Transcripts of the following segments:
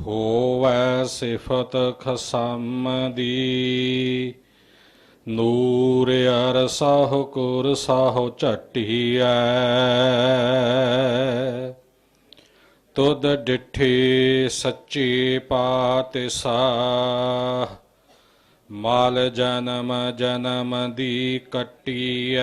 ਹੋਵੈ ਸਿਫਤ ਖਸਮ ਦੀ ਨੂਰ ਅਰ ਸਾਹੁ ਕੁਰ ਸਾਹੁ ਝਟੀਐ। ਤੁਧ ਡਿਠੇ ਸੱਚੇ ਪਾਤਸ਼ਾਹ। ਮਾਲ ਜਨਮ ਜਨਮ ਦੀ ਕੱਟੀਐ।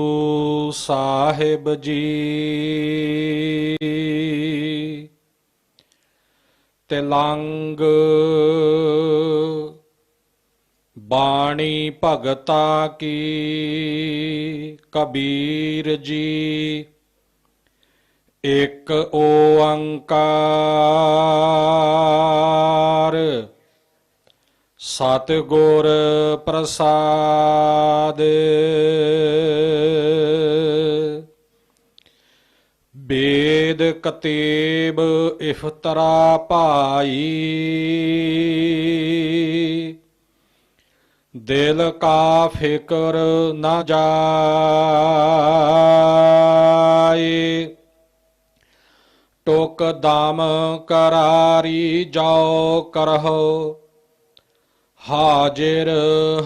ਸਾਹਿਬ ਜੀ। ਤਿਲੰਗ ਬਾਣੀ ਭਗਤਾ ਕੀ ਕਬੀਰ ਜੀ। ਇਕ ਓੰਕਾਰ ਸਤਿਗੁਰ ਪ੍ਰਸਾਦ। ਬੇਦ ਕਤੇਬ ਇਫਤਰਾ ਭਾਈ। ਦਿਲ ਕਾ ਫਿਕਰ ਨਾ ਜਾਏ। ਟੋਕ ਦਮ ਕਰਾਰੀ ਜਾਓ ਕਰਹੁ। ਹਾਜ਼ਰ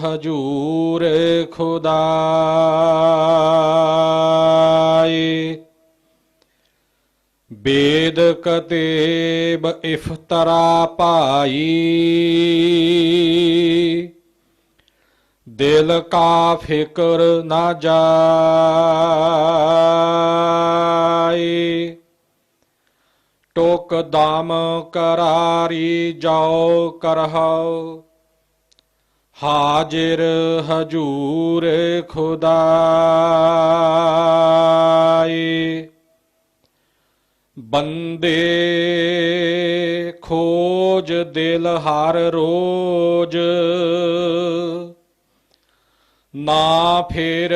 ਹਜੂਰ ਖੁਦਾਈ ਬੇਦ ਕਤੇਬ ਇਫਤਰਾ ਪਾਈ ਦਿਲ ਕਾ ਫਿਕਰ ਨਾ ਜਾਏ। ਟੋਕ ਦਾਮ ਕਰਾਰੀ ਜਾਓ ਕਰਹਾਓ ਹਾਜ਼ਰ ਹਜੂਰ ਖੁਦਾਈ ਬੰਦੇ ਖੋਜ ਦਿਲ ਹਰ ਰੋਜ। ਨਾ ਫਿਰ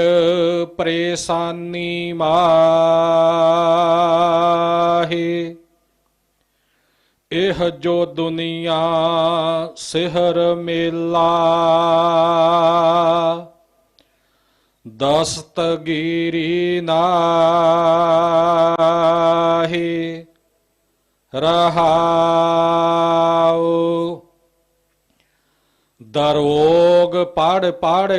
ਪਰੇਸ਼ਾਨੀ ਮਾਹੇ। ਇਹ ਜੋ ਦੁਨੀਆ ਸਿਹਰ ਮੇਲਾ। ਦਸਤਗੀਰੀ ਨਾ ਰਹਾਉ। ਦਰੋਗ ਪੜ ਪੜ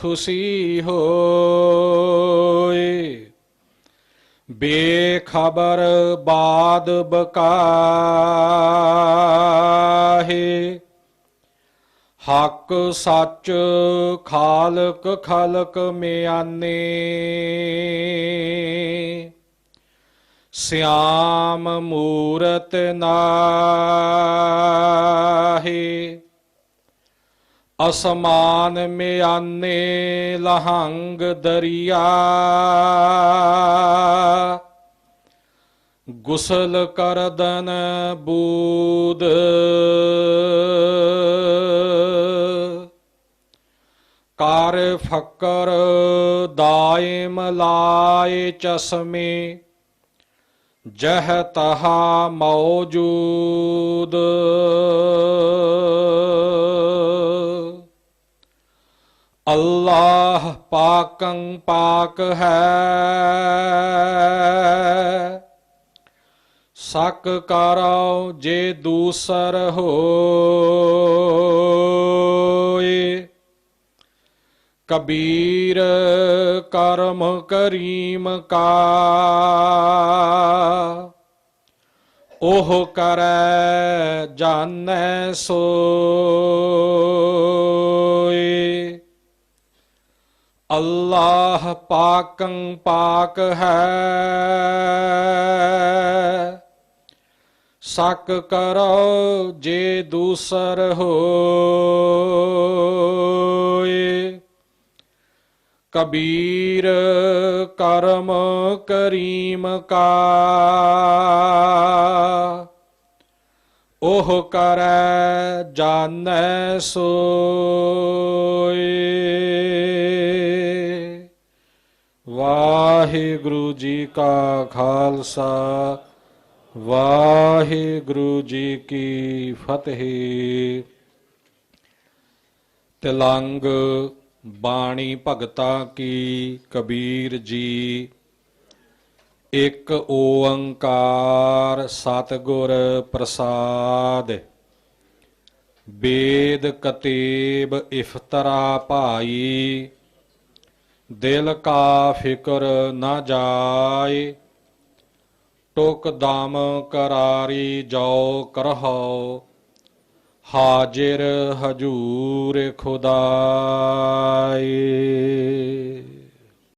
ਖੁਸ਼ੀ ਹੋਏ। ਬੇਖਬਰ ਬਾਦ ਬਕਾਹੇ। ਹੱਕ ਸੱਚ ਖਾਲਕ ਖਲਕ ਮਿਆਨੇ। ਸਿਆਮ ਮੂਰਤ ਨਾਹੀ, ਅਸਮਾਨ ਮਿਆਨੇ ਲਹੰਗ ਦਰਿਆ, ਗੁਸਲ ਕਰਦਨ ਬੂਦ, ਕਾਰ ਫਕਰ ਦਾਇਮ ਲਾਏ ਚਸ਼ਮੇ ਜਹ ਤਹਾ ਮੌਜੂਦ। ਅੱਲਾਹ ਪਾਕੰ ਪਾਕ ਹੈ। ਸਕ ਕਰੋ ਜੇ ਦੂਸਰ ਹੋ। ਕਬੀਰ ਕਰਮ ਕਰੀਮ ਕਾ। ਉਹ ਕਰੈ ਜਾਣੈ ਸੋਏ। ਅੱਲਾਹ ਪਾਕੰ ਪਾਕ ਹੈ। ਸਕ ਕਰੋ ਜੇ ਦੂਸਰ ਹੋ ਕਬੀਰ ਕਰਮ ਕਰੀਮ ਕਾ। ਉਹ ਕਰੈ ਜਾਣੈ ਸੋਏ। ਵਾਹਿਗੁਰੂ ਜੀ ਕਾ ਖਾਲਸਾ, ਵਾਹਿਗੁਰੂ ਜੀ ਕੀ ਫਤਿਹ। ਤਿਲੰਗ ਬਾਣੀ ਭਗਤਾ ਕੀ ਕਬੀਰ ਜੀ। ਇੱਕ ਓੰਕਾਰ ਸਤਿਗੁਰ ਪ੍ਰਸਾਦ। ਬੇਦ ਕਤੇਬ ਇਫਤਰਾ ਭਾਈ। ਦਿਲ ਕਾ ਫਿਕਰ ਨਾ ਜਾਏ। ਟੁਕ ਦਮ ਕਰਾਰੀ ਜਾਓ ਕਰਹਾਓ ਹਾਜ਼ਰ ਹਜੂਰ ਖੁਦਾਏ